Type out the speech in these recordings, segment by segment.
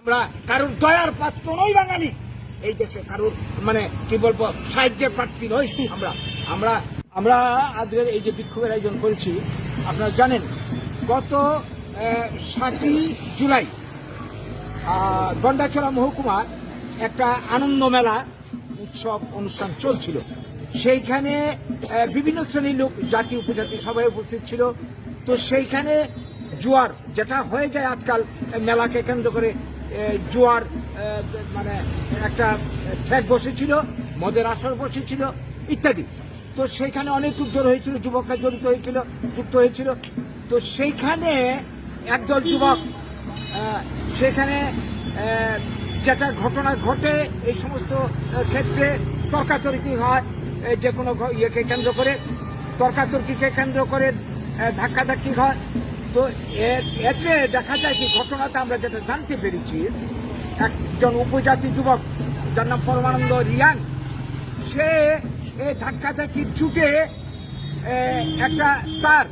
আমরা কারোর দয়ার পাত্র নই বাঙালি। এই দেশে কারোর মানে কি বলব, সাহায্যের প্রার্থী নই আমরা। আমরা আমরা আজকের এই যে বিক্ষোভের আয়োজন করেছি, আপনারা জানেন, গত সাতই জুলাই গন্ডাছড়া মহকুমা একটা আনন্দ মেলা, উৎসব, অনুষ্ঠান চলছিল। সেইখানে বিভিন্ন শ্রেণির লোক, জাতি, উপজাতি সবাই উপস্থিত ছিল। তো সেইখানে জোয়ার যেটা হয়ে যায় আজকাল মেলাকে কেন্দ্র করে জোয়ার মানে একটা ঠেক বসেছিল মদের আসর বসেছিল ইত্যাদি। তো সেইখানে অনেক জড়ো হয়েছিল, যুবকরা জড়িত হয়েছিল, যুক্ত হয়েছিল। তো সেইখানে একদল যুবক সেখানে যেটা ঘটনা ঘটে, এই সমস্ত ক্ষেত্রে তর্কাতর্কি হয় যে কোনো ইয়েকে কেন্দ্র করে। তর্কাতর্কিকে কেন্দ্র করে ধাক্কাধাক্কি হয়। তো এতে দেখা যায় কি ঘটনাতে আমরা যেটা জানতে পেরেছি একজন উপজাতি যুবক যার নাম পরমানন্দ রিয়াং সে এই ধাক্কাধাক্কির চুটে এ, একটা তার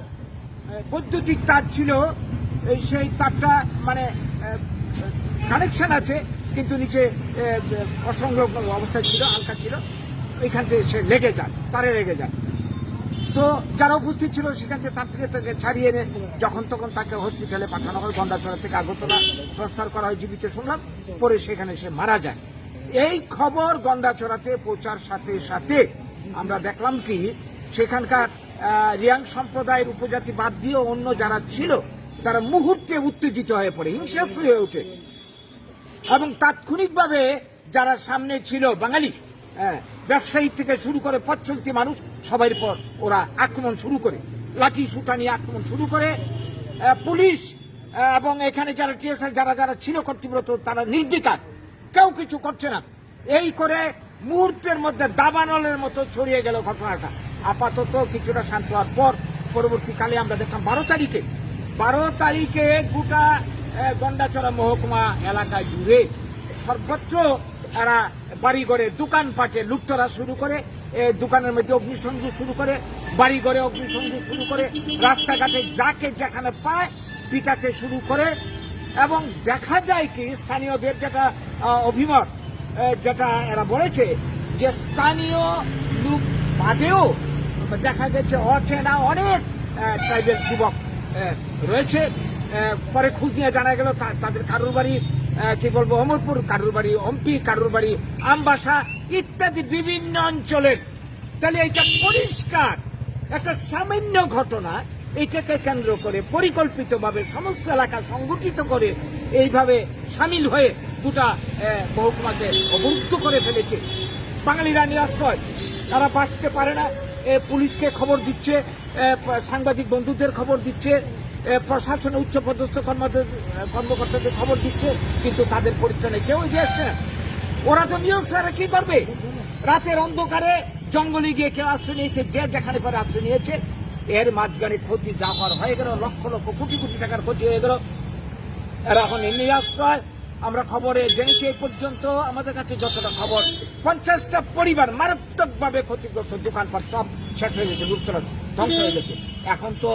বৈদ্যুতিক তার ছিল সেই তারটা মানে কানেকশন আছে কিন্তু নিচে অসংলগ্ন অবস্থায় ছিল হালকা ছিল এখান থেকে সে লেগে যায় তারে লেগে যায়। তো যারা উপস্থিত ছিল সেখান থেকে তার থেকে তাকে ছাড়িয়ে এনে যখন তখন তাকে হসপিটালে পাঠানো হয় গন্ডাছড়া থেকে আগরতলা ট্রান্সফার করা হয় জীবিত শুনলাম পরে সেখানে সে মারা যায়। এই খবর গন্ডাছড়াতে পৌঁছার সাথে সাথে আমরা দেখলাম কি সেখানকার রিয়াং সম্প্রদায়ের উপজাতি বাদ দিয়ে অন্য যারা ছিল তারা মুহূর্তে উত্তেজিত হয়ে পড়ে হিংসাত্মক হয়ে ওঠে। এবং তাৎক্ষণিকভাবে যারা সামনে ছিল বাঙালি হ্যাঁ, ব্যবসায়ী থেকে শুরু করে পথ মানুষ সবাই পর ওরা আক্রমণ শুরু করে। লাঠি সুটা নিয়ে আক্রমণ শুরু করে। পুলিশ এবং এখানে যারা টিএসএল, যারা যারা ছিল কর্তৃব্রত তারা নির্বিকার। কেউ কিছু করছে না। এই করে মুহূর্তের মধ্যে দাবানলের মতো ছড়িয়ে গেল ঘটনাটা। আপাতত কিছুটা শান্ত হওয়ার পর পরবর্তীকালে আমরা দেখলাম বারো তারিখে বারো তারিখে গোটা গন্ডাচড়া মহকুমা এলাকা জুড়ে সর্বত্র এরা বাড়িঘরে দোকানপাটে লুটতরা শুরু করে দোকানের মধ্যে অগ্নিসংযোগ শুরু করে, বাড়িঘরে অগ্নিসংযোগ শুরু করে, রাস্তাঘাটে যাকে যেখানে পায় পিটাতে শুরু করে। এবং দেখা যায় কি, স্থানীয়দের যেটা অভিমত যেটা এরা বলেছে যে স্থানীয় লোক বাদেও দেখা গেছে অচেনা অনেক ট্রাইবেল যুবক রয়েছে। পরে খোঁজ নিয়ে জানা গেল তাদের কারুর বাড়ি কি বলব, অমরপুর কারুর বাড়ি অম্পি কারুর বাড়ি আমবাসা ইত্যাদি বিভিন্ন অঞ্চলের তাহলে এটা পরিষ্কার, একটা সামান্য ঘটনা, এটাকে কেন্দ্র করে পরিকল্পিতভাবে সমস্ত এলাকা সংগঠিত করে এইভাবে সামিল হয়ে গোটা মহকুমাকে অবরুদ্ধ করে ফেলেছে। বাঙালিরা নিরাশ্রয় তারা বাঁচতে পারে না। পুলিশকে খবর দিচ্ছে সাংবাদিক বন্ধুদের খবর দিচ্ছে প্রশাসনে উচ্চ পদস্থ কর্মকর্তাদের খবর দিচ্ছে, কিন্তু তাদের পরিচয় কেউ এগিয়ে আসছে না। ওরা তো নিরস্ত্রারা কি করবে? রাতের অন্ধকারে জঙ্গলে গিয়ে কেউ আশ্রয় নিয়েছে, যে যেখানে পরে আশ্রয় নিয়েছে, এর মাঝখানে ক্ষতি যা হওয়ার হয়ে গেল, লক্ষ লক্ষ কোটি কোটি টাকার ক্ষতি হয়ে গেল। এরা এখন এমনি আশ্রয়। আমরা খবরে জেনেছি এই পর্যন্ত আমাদের কাছে যতটা খবর, পঞ্চাশটা পরিবার মারাত্মকভাবে ক্ষতিগ্রস্ত, দোকানপাট সব শেষ হয়ে গেছে লুপ্তরা ধ্বংস হয়ে গেছে। এখন তো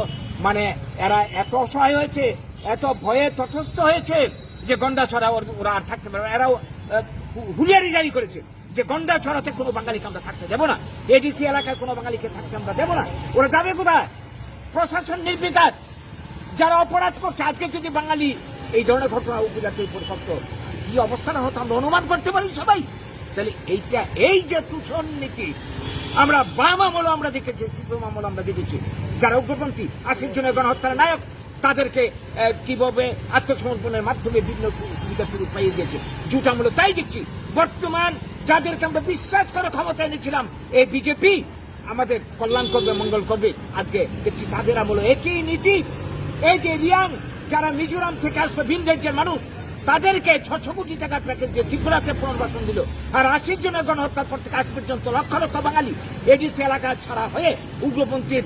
মানে এরা এত অসহায় হয়েছে, এত ভয়ে তটস্থ হয়েছে, যে গন্ডা ছড়া ওরা আর থাকতে পারবে। এরাও হুলিয়ারি জারি করেছে যে গন্ডা ছড়াতে কোনো বাঙালিকে আমরা থাকতে দেবো না। এডিসি এলাকায় কোনো বাঙালিকে থাকতে আমরা দেবো না। ওরা যাবে কোথায়? প্রশাসন নির্বিকার। যারা অপরাধ করছে, আজকে যদি বাঙালি এই ধরনের ঘটনা উপজাতির উপর ঘটতো কি অবস্থান হতো আমরা অনুমান করতে পারি সবাই? তাহলে এইটা, এই যে তুষণ নীতি, আমরা বাম আমল আমরা দেখেছি, সিপিএম আমল আমরা দেখেছি। যারা উগ্রপন্থী, আশির জনের গণহত্যার নায়ক তাদেরকে কীভাবে আত্মসমর্পণের মাধ্যমে বিভিন্ন সুবিধা সুযোগ পাইয়ে দিয়েছে। জুট আমল তাই দেখছি, বর্তমান যাদেরকে আমরা বিশ্বাস করে ক্ষমতা এনেছিলাম এই বিজেপি আমাদের কল্যাণ করবে, মঙ্গল করবে। আজকে দেখছি তাদের আমল একই নীতি। এই যে রিয়াং, যারা মিজোরাম থেকে আসবে ভিন রাজ্যের মানুষ তাদেরকে ছশো কোটি টাকার প্যাকেজ দিয়ে ত্রিপুরাতে পুনর্বাসন দিল। আর আশির জনের গণহত্যার পর থেকে আজ পর্যন্ত লক্ষ লক্ষ বাঙালি এডিসি এলাকা ছাড়া হয়ে উগ্রপন্থীর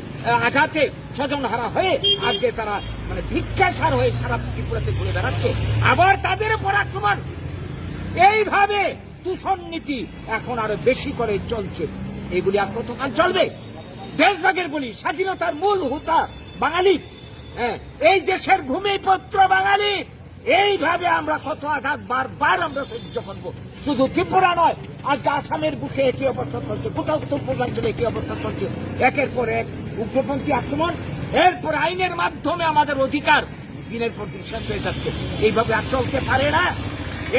আঘাতে স্বজন হারা হয়ে আজকে তারা মানে ভিক্ষাসার হয়ে সারা ত্রিপুরাতে ঘুরে বেড়াচ্ছে। আবার তাদের উপর আক্রমণ। এইভাবে দূষণ নীতি এখন আরও বেশি করে চলছে। এগুলি আর কতকাল চলবে? দেশভাগের বলি স্বাধীনতার মূল হুতা বাঙালি। হ্যাঁ, এই দেশের ভূমিপত্র বাঙালি। এইভাবে আমরা কত আঘাত বারবার আমরা সহ্য করব। শুধু ত্রিপুরা নয় আজকে আসামের বুকে একই অবস্থা চলছে গোটা উত্তর পূর্বাঞ্চলে একই অবস্থা চলছে। একের পর এক উগ্রপন্থী আক্রমণ, এরপর আইনের মাধ্যমে আমাদের অধিকার দিনের পর দিন শেষ হয়ে যাচ্ছে। এইভাবে আর চলতে পারে না।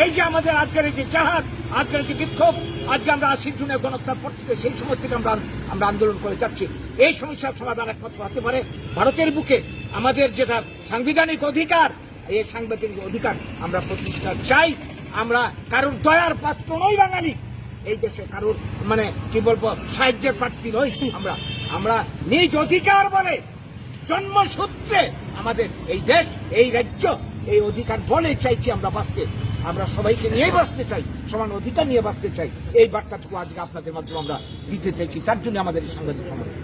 এই যে আমাদের আজকের এই যে জাহাজ, আজকের যে বিক্ষোভ, আজকে আমরা আশি জুনে গণহত্যার পর থেকে সেই সময় থেকে আমরা আমরা আন্দোলন করে যাচ্ছি। এই সমস্যার সমাধান একমাত্র হতে পারে ভারতের বুকে। আমাদের যেটা সাংবিধানিক অধিকার এই সাংবাদিক অধিকার আমরা প্রতিষ্ঠা চাই। আমরা কারোর দয়ার পাত্র নই বাঙালি। এই দেশে কারোর মানে কি বলব, সাহায্যের প্রার্থী নই আমরা। আমরা নিজ অধিকার বলে জন্মসূত্রে আমাদের এই দেশ, এই রাজ্য, এই অধিকার বলে চাইছি আমরা বাঁচতে। আমরা সবাইকে নিয়ে বাঁচতে চাই, সমান অধিকার নিয়ে বাঁচতে চাই। এই বার্তাটুকু আজকে আপনাদের মাধ্যমে আমরা দিতে চাইছি, তার জন্য আমাদের সাংবাদিক সম্মেলন।